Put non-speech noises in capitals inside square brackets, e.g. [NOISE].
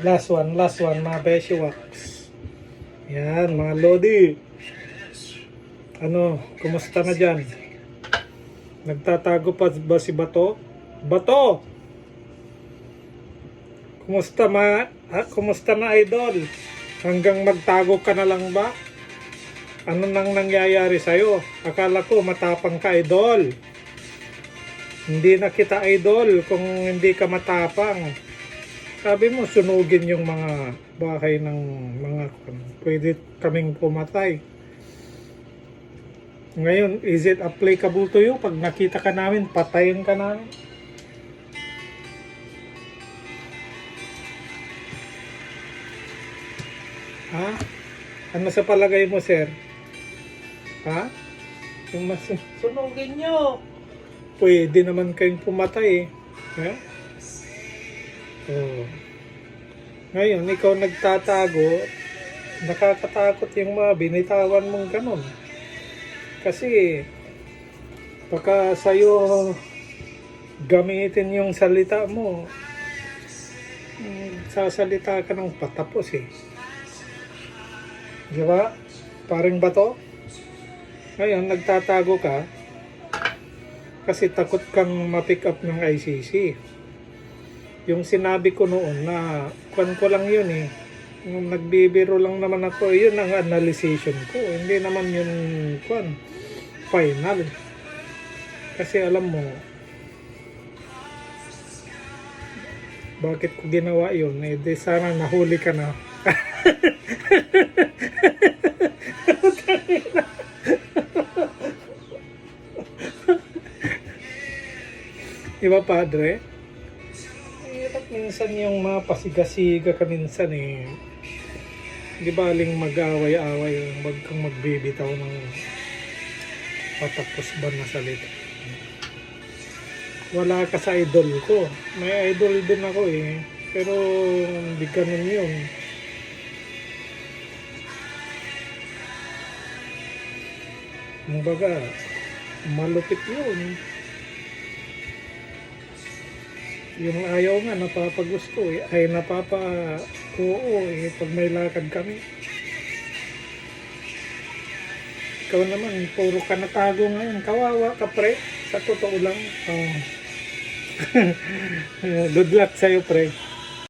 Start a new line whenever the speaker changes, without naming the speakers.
Last one, last one, mga Beshi Wax. Yan, mga Lodi. Ano, kumusta na dyan? Nagtatago pa ba si Bato? Bato! Kumusta ma ha, kumusta na idol? Hanggang magtago ka na lang ba? Ano nang nangyayari sa'yo? Akala ko matapang ka idol. Hindi na kita idol kung hindi ka matapang. Sabi mo sunugin yung mga bahay ng mga pwede kaming pumatay. Ngayon, is it applicable to you? Pag nakita ka namin, patayin ka namin. Ha? Ano sa palagay mo, sir? Ha? Yung mas sunugin nyo. Pwede naman kayong pumatay eh. Ha? Oh. Ngayon, ikaw nagtatago, nakakatakot yung mga binitawan mong ganun. Kasi, baka sa'yo gamitin yung salita mo, mm, sasalita ka ng patapos eh. Di ba? Paring bato? Ngayon, nagtatago ka kasi takot kang ma-pick up ng ICC. Yung sinabi ko noon na kwan ko lang yun eh. Nung nagbibiro lang naman ako, yun ang analyzation ko. Hindi naman yun kwan, final. Kasi alam mo, bakit ko ginawa yun? Eh, di sana nahuli ka na. [LAUGHS] Di ba, padre? Minsan yung mapasiga-siga ka minsan eh. Di ba aling mag-away-away, wag kang magbibitaw ng patapos ba na salita. Wala ka sa idol ko. May idol din ako eh. Pero hindi ganun yun. Kumbaga, malupit yun. Yung ayaw nga, napapagusto eh. Ay, napapa... Oo eh, pag may lakad kami. Ikaw naman, puro ka natago ngayon. Kawawa ka, pre. Sa totoo lang. Oh. [LAUGHS] Good luck sa'yo, pre.